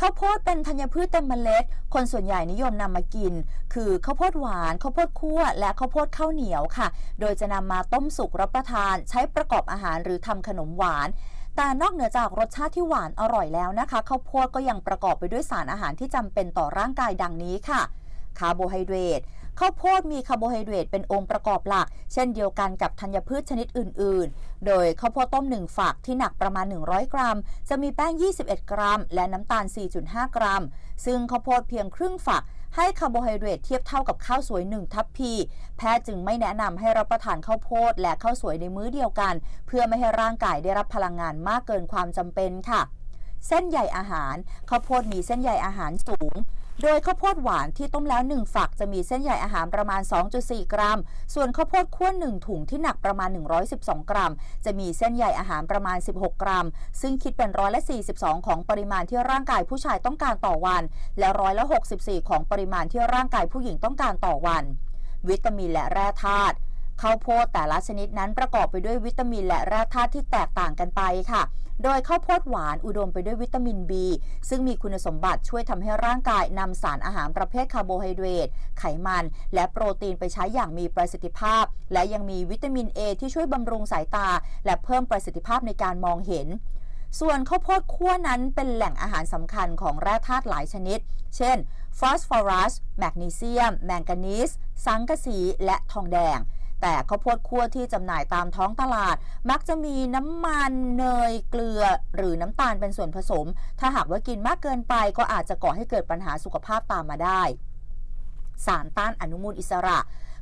ข้าวโพดเป็นธัญพืชเต็มเมล็ด คนส่วนใหญ่นิยมนำมากิน คือข้าวโพดหวานข้าวโพดคั่วและข้าวโพดข้าวเหนียวค่ะ โดยจะนำมาต้มสุกรับประทาน ใช้ประกอบอาหารหรือทำขนมหวานแต่นอกเหนือจากรสชาติที่หวานอร่อยแล้วนะคะข้าวโพดก็ยังประกอบไปด้วยสารอาหารที่จำเป็นต่อร่างกายดังนี้ค่ะ คาร์โบไฮเดรตข้าวโพดมีคาร์โบไฮเดรตเป็นองค์ประกอบหลัก เช่นเดียวกันกับธัญพืชชนิดอื่น ๆ โดยข้าวโพดต้ม 1 ฝักที่หนักประมาณ 100 กรัม จะมีแป้ง 21 กรัม และน้ำตาล 4.5 กรัม ซึ่งข้าวโพดเพียงครึ่งฝักให้คาร์โบไฮเดรตเทียบเท่ากับข้าวสวย 1 ทัพพี แพทย์จึงไม่แนะนำให้รับประทานข้าวโพดและข้าวสวยในมื้อเดียวกัน เพื่อไม่ให้ร่างกายได้รับพลังงานมากเกินความจำเป็นค่ะ เส้นใยอาหารข้าวโพดมีเส้นใยอาหารสูง โดยข้าวโพดหวานที่ต้มแล้ว 1 ฝักจะมีเส้นใยอาหารประมาณ 2.4 กรัม ส่วนข้าวโพดคั่ว1ถุงที่หนักประมาณ 112 กรัม จะมีเส้นใยอาหารประมาณ 16 กรัม ซึ่งคิดเป็นร้อยละ 42 ของปริมาณที่ร่างกายผู้ชายต้องการต่อวัน และร้อยละ 64 ของปริมาณที่ร่างกายผู้หญิงต้องการต่อวัน วิตามินและแร่ธาตุ ข้าวโพดแต่ละชนิดนั้นประกอบไปด้วยวิตามินและแร่ธาตุที่แตกต่างกันไปค่ะ โดยข้าวโพดหวานอุดมไปด้วยวิตามิน B ซึ่งมีคุณสมบัติช่วยทำให้ร่างกายนำสารอาหารประเภทคาร์โบไฮเดรต ไขมัน และโปรตีนไปใช้อย่างมีประสิทธิภาพ และยังมีวิตามิน A ที่ช่วยบำรุงสายตา และเพิ่มประสิทธิภาพในการมองเห็นส่วนข้าวโพดคั่วนั้นเป็นแหล่งอาหารสำคัญของแร่ธาตุหลายชนิด เช่น ฟอสฟอรัส แมกนีเซียม แมงกานีส สังกะสี และทองแดง แต่ข้าวโพดคั่วที่จำหน่ายตามท้องตลาด มักจะมีน้ำมันเนยเกลือ หรือน้ำตาลเป็นส่วนผสม ถ้าหากว่ากินมากเกินไปก็อาจจะก่อให้เกิดปัญหาสุขภาพตามมาได้ สารต้านอนุมูลอิสระ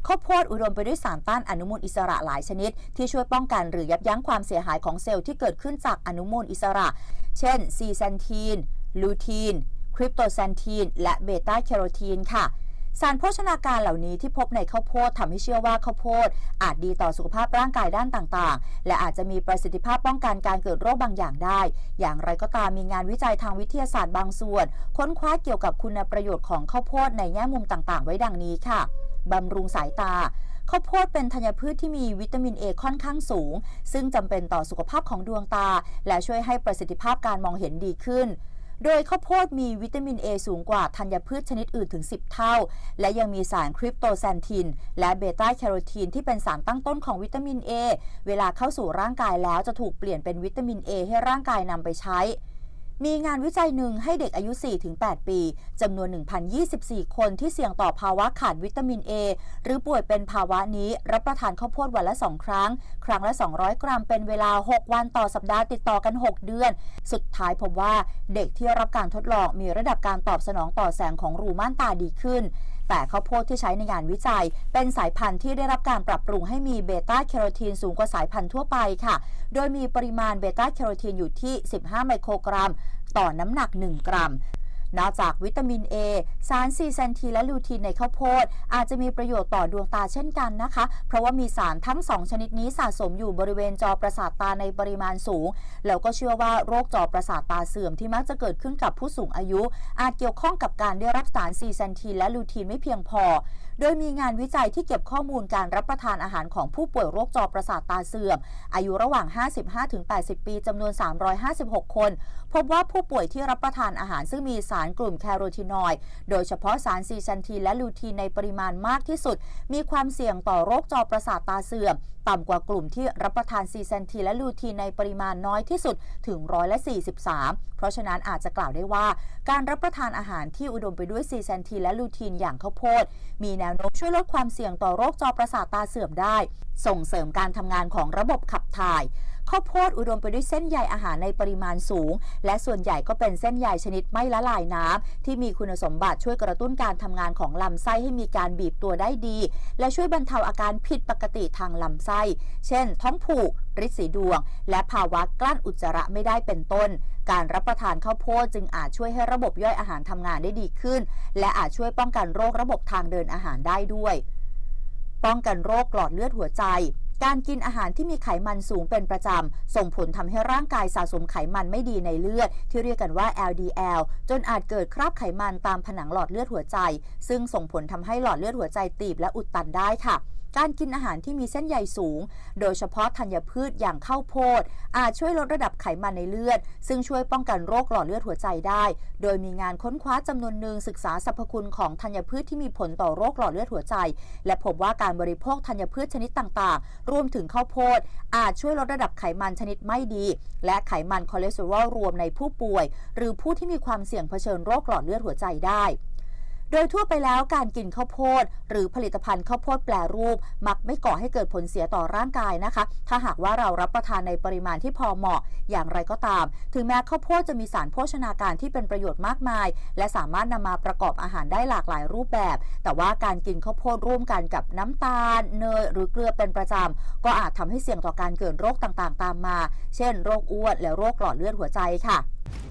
ข้าวโพดอุดมไปด้วยสารต้านอนุมูลอิสระหลายชนิด ที่ช่วยป้องกันหรือยับยั้งความเสียหายของเซลล์ที่เกิดขึ้นจากอนุมูลอิสระ เช่นซีแซนทีน ลูทีน คริปโตแซนทีน และเบต้าแคโรทีนค่ะ สารโภชนาการเหล่านี้ที่พบในข้าวโพดทำให้เชื่อว่าข้าวโพด อาจดีต่อสุขภาพร่างกายด้านต่างๆ และอาจจะมีประสิทธิภาพป้องกันการเกิดโรคบางอย่างได้ อย่างไรก็ตามมีงานวิจัยทางวิทยาศาสตร์บางส่วน ค้นคว้าเกี่ยวกับคุณประโยชน์ของข้าวโพดในแง่มุมต่างๆ ไว้ดังนี้ค่ะบำรุงสายตาข้าวโพดเป็นธัญพืชที่มีวิตามิน A ค่อนข้างสูง ซึ่งจำเป็นต่อสุขภาพของดวงตา และช่วยให้ประสิทธิภาพการมองเห็นดีขึ้น โดยข้าวโพดมีวิตามิน A สูงกว่าธัญพืชชนิดอื่นถึง 10 เท่า และยังมีสารคริปโตแซนทิน และเบต้าแคโรทีนที่เป็นสารตั้งต้นของวิตามิน A เวลาเข้าสู่ร่างกายแล้วจะถูกเปลี่ยนเป็นวิตามิน A ให้ร่างกายนำไปใช้ มีงานวิจัยหนึ่งให้เด็กอายุ 4-8 ปีจำนวน 1,024 คนที่เสี่ยงต่อภาวะขาดวิตามิน A หรือป่วยเป็นภาวะนี้รับประทานข้าวโพดวันละ 2 ครั้ง ครั้งละ 200 กรัมเป็นเวลา 6 วันต่อสัปดาห์ติดต่อกัน 6 เดือน สุดท้ายพบว่าเด็กที่รับการทดลองมีระดับการตอบสนองต่อแสงของรูม่านตาดีขึ้น แต่ข้าวโพดที่ใช้ในงานวิจัย เป็นสายพันธุ์ที่ได้รับการปรับปรุงให้มีเบต้าแคโรทีนสูงกว่าสายพันธุ์ทั่วไปค่ะ โดยมีปริมาณเบต้าแคโรทีนอยู่ที่ 15 ไมโครกรัม ต่อน้ำหนัก 1 กรัม นอกจากวิตามิน A สารซีแซนทีและลูทีนในข้าวโพด อาจจะมีประโยชน์ต่อดวงตาเช่นกันนะคะ เพราะว่ามีสารทั้ง 2 ชนิดนี้สะสมอยู่บริเวณจอประสาทตาในปริมาณสูง แล้วก็เชื่อว่าโรคจอประสาทตาเสื่อมที่มักจะเกิดขึ้นกับผู้สูงอายุ อาจเกี่ยวข้องกับการได้รับสารซีแซนทีและลูทีนไม่เพียงพอ โดยมีงานวิจัยที่เก็บข้อมูลการรับประทานอาหารของผู้ป่วยโรคจอประสาทตาเสื่อม อายุระหว่าง 55-80 ปีจำนวน 356 คน พบว่าผู้ป่วยที่รับประทานอาหารซึ่งมีสารารกลุ่มแคโรทีนอยด์โดยเฉพาะสารซีแซนทีและลูทีนในปริมาณมากที่สุด มีความเสี่ยงต่อโรคจอประสาทตาเสื่อม ต่ำกว่ากลุ่มที่รับประทานซีแซนทีและลูทีนในปริมาณน้อยที่สุดถึงร้อยละ43 เพราะฉะนั้นอาจจะกล่าวได้ว่า การรับประทานอาหารที่อุดมไปด้วยซีแซนทีและลูทีนอย่างข้าวโพด มีแนวโน้มช่วยลดความเสี่ยงต่อโรคจอประสาทตาเสื่อมได้ส่งเสริมการทำงานของระบบขับถ่ายข้าวโพดอุดมไปด้วยเส้นใยอาหารในปริมาณสูง และส่วนใหญ่ก็เป็นเส้นใยชนิดไม่ละลายน้ำที่มีคุณสมบัติช่วยกระตุ้นการทำงานของลำไส้ให้มีการบีบตัวได้ดี และช่วยบรรเทาอาการผิดปกติทางลำไส้ เช่น ท้องผูกริดสีดวง และภาวะกลั้นอุจจาระไม่ได้เป็นต้น การรับประทานข้าวโพดจึงอาจช่วยให้ระบบย่อยอาหารทำงานได้ดีขึ้น และอาจช่วยป้องกันโรคระบบทางเดินอาหารได้ด้วย ป้องกันโรคหลอดเลือดหัวใจ การกินอาหารที่มีไขมันสูงเป็นประจำ ส่งผลทำให้ร่างกายสะสมไขมันไม่ดีในเลือด ที่เรียกกันว่า LDL จนอาจเกิดคราบไขมันตามผนังหลอดเลือดหัวใจ ซึ่งส่งผลทำให้หลอดเลือดหัวใจตีบและอุดตันได้ค่ะ การกินอาหารที่มีเส้นใยสูง โดยเฉพาะธัญพืชอย่างข้าวโพด อาจช่วยลดระดับไขมันในเลือด ซึ่งช่วยป้องกันโรคหลอดเลือดหัวใจได้ โดยมีงานค้นคว้าจำนวนหนึ่งศึกษาสรรพคุณของธัญพืชที่มีผลต่อโรคหลอดเลือดหัวใจ และพบว่าการบริโภคธัญพืชชนิดต่างๆ รวมถึงข้าวโพด อาจช่วยลดระดับไขมันชนิดไม่ดี และไขมันคอเลสเตอรอลรวมในผู้ป่วย หรือผู้ที่มีความเสี่ยงเผชิญโรคหลอดเลือดหัวใจได้ โดยทั่วไปแล้วการกินข้าวโพด หรือผลิตภัณฑ์ข้าวโพดแปรรูป มักไม่ก่อให้เกิดผลเสียต่อร่างกายนะคะ ถ้าหากว่าเรารับประทานในปริมาณที่พอเหมาะ อย่างไรก็ตาม ถึงแม้ข้าวโพดจะมีสารโภชนาการที่เป็นประโยชน์มากมาย และสามารถนำมาประกอบอาหารได้หลากหลายรูปแบบ แต่ว่าการกินข้าวโพดร่วมกันกับน้ำตาล เนย หรือเกลือเป็นประจำก็อาจทำให้เสี่ยงต่อการเกิดโรคต่างๆ ตามมา เช่น โรคอ้วนและโรคหลอดเลือดหัวใจค่ะ